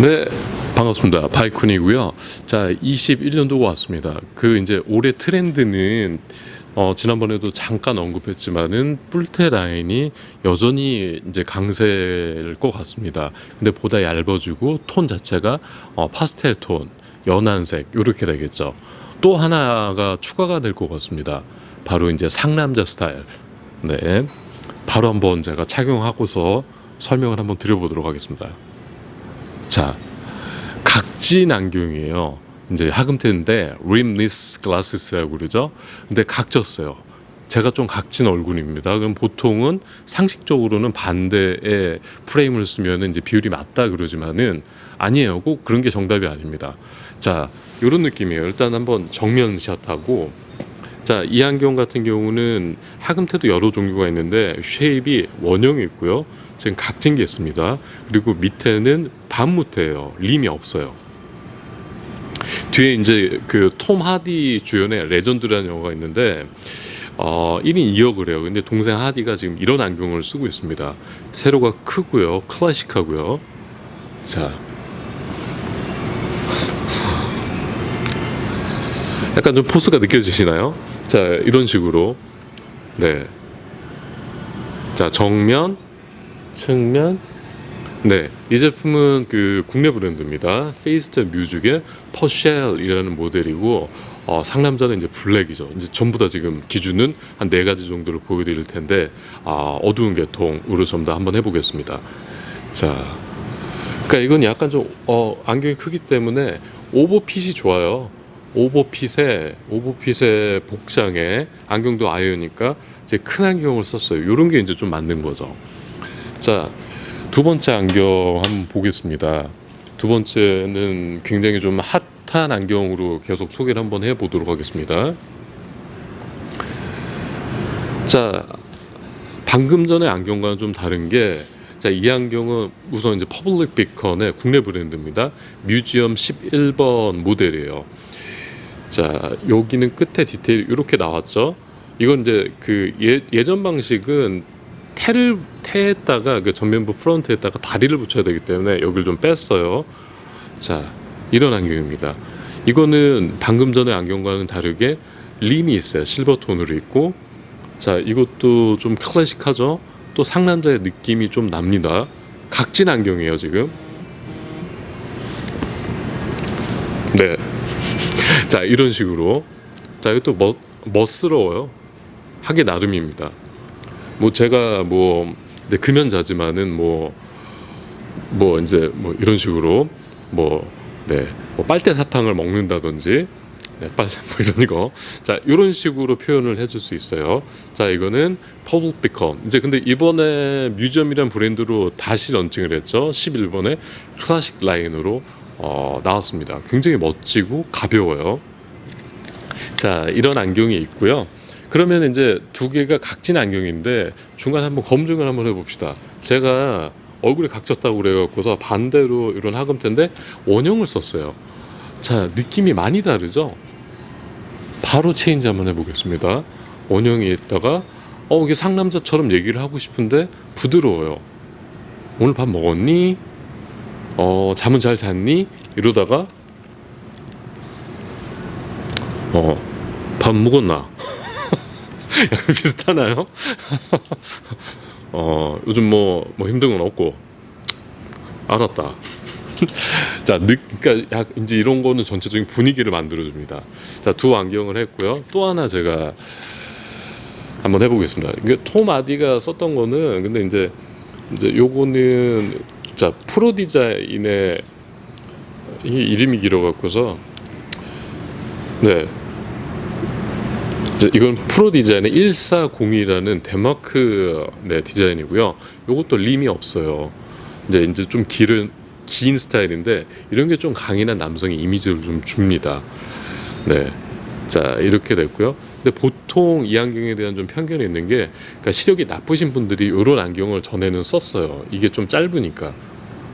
네, 반갑습니다. 바이쿤이고요. 자, 21년도가 왔습니다. 그 이제 올해 트렌드는 어, 지난번에도 잠깐 언급했지만은 뿔테 라인이 여전히 이제 강세일 것 같습니다. 근데 보다 얇아지고 톤 자체가 어, 파스텔 톤, 연한색 이렇게 되겠죠. 또 하나가 추가가 될 것 같습니다. 바로 이제 상남자 스타일. 네, 바로 한번 제가 착용하고서 설명을 한번 드려보도록 하겠습니다. 자, 각진 안경이에요. 이제 하금테인데 림리스 글라스라고 그러죠. 근데 각졌어요. 제가 좀 각진 얼굴입니다. 그럼 보통은 상식적으로는 반대의 프레임을 쓰면 이제 비율이 맞다 그러지만은 아니에요. 꼭 그런 게 정답이 아닙니다. 자, 이런 느낌이에요. 일단 한번 정면 샷하고 자, 이 안경 같은 경우는 하금테도 여러 종류가 있는데 쉐입이 원형이 있고요. 지금 각진 게 있습니다. 그리고 밑에는 반무태예요. 림이 없어요. 뒤에 이제 그 톰 하디 주연의 레전드라는 영화가 있는데 어 1인 2역을 해요. 근데 동생 하디가 지금 이런 안경을 쓰고 있습니다. 세로가 크고요. 클래식하고요. 자. 약간 좀 포스가 느껴지시나요? 자, 이런 식으로. 네. 자, 정면, 측면. 네. 이 제품은 그 국내 브랜드입니다. 페이스트 뮤직의 퍼쉘이라는 모델이고, 어, 상남자는 이제 블랙이죠. 이제 전부 다 지금 기준은 한 네 가지 정도를 보여드릴 텐데, 아, 어두운 계통으로 전부 다 한번 해보겠습니다. 자. 그러니까 이건 약간 좀, 어, 안경이 크기 때문에 오버핏이 좋아요. 오버핏에 오버핏의 복장에 안경도 아이오니까 이제 큰 안경을 썼어요. 이런 게 이제 좀 맞는 거죠. 자, 두 번째 안경 한번 보겠습니다. 두 번째는 굉장히 좀 핫한 안경으로 계속 소개를 한번 해보도록 하겠습니다. 자, 방금 전에 안경과는 좀 다른 게, 자, 이 안경은 우선 이제 퍼블릭 비컨의 국내 브랜드입니다. 뮤지엄 11번 모델이에요. 자, 여기는 끝에 디테일 이렇게 나왔죠. 이건 이제 그 예, 예전 방식은 테를 테에다가 그 전면부 프론트에다가 다리를 붙여야 되기 때문에 여기를 좀 뺐어요. 자, 이런 안경입니다. 이거는 방금 전에 안경과는 다르게 림이 있어요. 실버 톤으로 있고, 자, 이것도 좀 클래식하죠. 또 상남자의 느낌이 좀 납니다. 각진 안경이에요 지금. 네. 자 이런 식으로 자 이것도 멋 멋스러워요 하기 나름입니다 뭐 제가 뭐 이제 금연자지만은 뭐뭐 이제 뭐 이런 식으로 뭐 네 뭐 빨대 사탕을 먹는다든지 네, 빨, 뭐 이런 거. 자, 이런 식으로 표현을 해줄 수 있어요. 자, 이거는 비컴. 이제 근데 이번에 뮤지엄이란 브랜드로 다시 런칭을 했죠. 11번에 클래식 라인으로 어, 나왔습니다. 굉장히 멋지고 가벼워요. 자, 이런 안경이 있고요. 그러면 이제 두 개가 각진 안경인데 중간에 한번 검증을 한번 해봅시다. 제가 얼굴이 각졌다고 그래갖고서 반대로 이런 하금테인데 원형을 썼어요. 자, 느낌이 많이 다르죠? 바로 체인지 한번 해보겠습니다. 원형에 있다가 어, 이게 상남자처럼 얘기를 하고 싶은데 부드러워요. 오늘 밥 먹었니? 어, 잠은 잘 잤니? 이러다가 어, 밥 먹었나? 약간 비슷하나요? 어, 요즘 뭐, 뭐 힘든 건 없고. 알았다. 자, 느, 그러니까 약 이제 이런 거는 전체적인 분위기를 만들어줍니다. 자, 두 안경을 했고요. 또 하나 제가 한번 해보겠습니다. 이게 톰 아디가 썼던 거는 근데 이제 이제 요거는 자 프로 디자인의 이 이름이 길어갖고서 네. 이건 프로 디자인의 1402라는 데마크 네, 디자인이고요. 요것도 림이 없어요. 이제 이제 좀 길은 긴 스타일인데 이런 게 좀 강인한 남성의 이미지를 좀 줍니다. 네. 자, 이렇게 됐고요. 근데 보통 이 안경에 대한 좀 편견이 있는 게 그러니까 시력이 나쁘신 분들이 이런 안경을 전에는 썼어요. 이게 좀 짧으니까.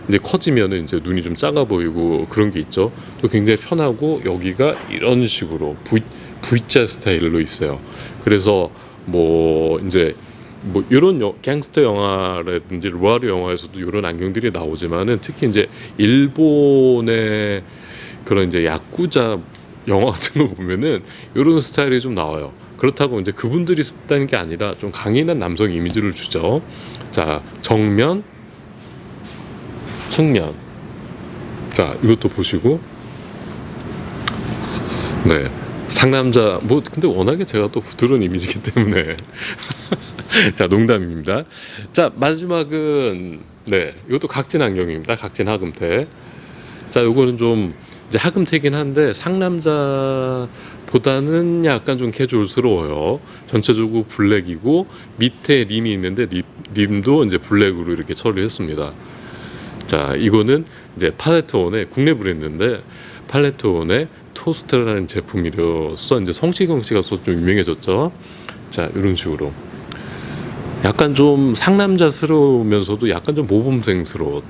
이제 커지면은 이제 눈이 좀 작아 보이고 그런 게 있죠. 또 굉장히 편하고 여기가 이런 식으로 V V자 스타일로 있어요. 그래서 뭐 이제 뭐 이런 여- 갱스터 영화라든지 루아르 영화에서도 이런 안경들이 나오지만은 특히 이제 일본의 그런 이제 야쿠자 영화 같은 거 보면은 이런 스타일이 좀 나와요. 그렇다고 이제 그분들이 쓴다는 게 아니라 좀 강인한 남성 이미지를 주죠. 자 정면, 측면. 자 이것도 보시고 네 상남자 뭐 근데 워낙에 제가 또 부드러운 이미지이기 때문에 자 농담입니다. 자 마지막은 네 이것도 각진 안경입니다. 각진 하금태. 자 요거는 좀 이제 하금태긴 한데 상남자보다는 약간 좀 캐주얼스러워요. 전체적으로 블랙이고 밑에 림이 있는데 립, 림도 이제 블랙으로 이렇게 처리했습니다. 자 이거는 이제 팔레트온의 국내 브랜드인데 팔레트온의 토스트라는 제품이로서 이제 성시경 씨가 좀 유명해졌죠. 자 이런 식으로 약간 좀 상남자스러우면서도 약간 좀 모범생스러운.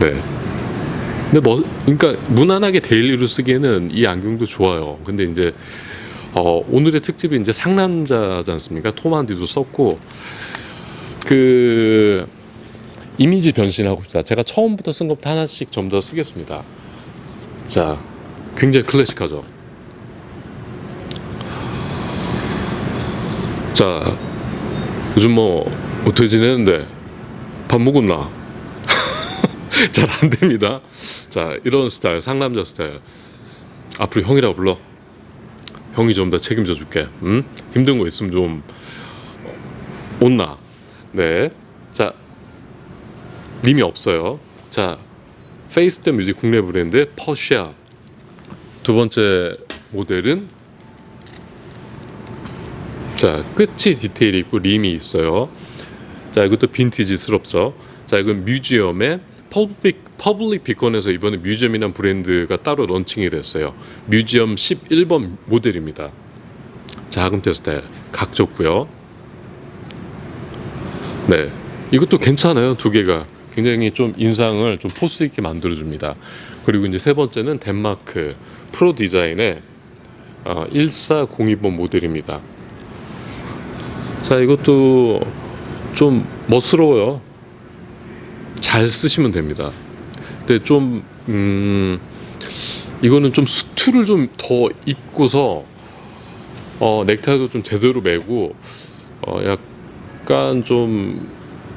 네. 근데 뭐 그러니까 무난하게 데일리로 쓰기에는 이 안경도 좋아요. 근데 이제 어, 오늘의 특집이 이제 상남자지 않습니까? 톰한디도 썼고 그 이미지 변신하고 싶다. 제가 처음부터 쓴 것부터 하나씩 전부 다 쓰겠습니다. 자, 굉장히 클래식하죠. 자, 요즘 뭐 어떻게 지내는데 밥 먹었나? 잘 안 됩니다. 자, 이런 스타일, 상남자 스타일. 앞으로 형이라고 불러. 형이 좀 더 책임져 줄게. 응? 힘든 거 있으면 좀 온나. 네. 자, 림이 없어요. 자, 페이스 더 뮤직 국내 브랜드 퍼시아. 두 번째 모델은 자, 끝이 디테일이 있고 림이 있어요. 자, 이것도 빈티지스럽죠. 자, 이건 뮤지엄의 퍼블릭, 퍼블릭 비건에서 이번에 뮤지엄이라는 브랜드가 따로 런칭이 됐어요. 뮤지엄 11번 모델입니다. 자, 하금테 스타일 각졌고요. 네, 이것도 괜찮아요. 두 개가 굉장히 좀 인상을 좀 포스 있게 만들어줍니다. 그리고 이제 세 번째는 덴마크 프로 디자인의 어, 1402번 모델입니다. 자, 이것도 좀 멋스러워요. 잘 쓰시면 됩니다. 근데 좀, 음, 이거는 좀 수트를 좀 더 입고서, 어, 넥타이도 좀 제대로 매고, 어, 약간 좀,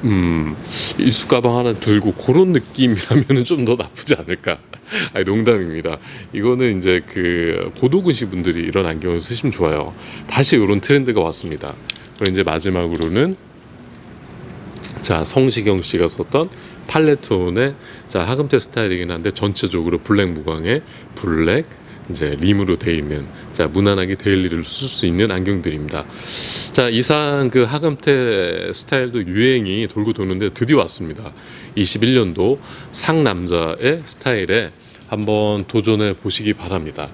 음, 일수 가방 하나 들고 그런 느낌이라면 좀 더 나쁘지 않을까. 아니, 농담입니다. 이거는 이제 그 고도근시 분들이 이런 안경을 쓰시면 좋아요. 다시 이런 트렌드가 왔습니다. 그리고 이제 마지막으로는 자 성시경 씨가 썼던 팔레톤의 자 하금테 스타일이긴 한데 전체적으로 블랙 무광에 블랙 이제 림으로 돼 있는 자 무난하게 데일리를 쓸 수 있는 안경들입니다. 자 이상 그 하금테 스타일도 유행이 돌고 도는데 드디어 왔습니다. 21년도 상남자의 스타일에 한번 도전해 보시기 바랍니다.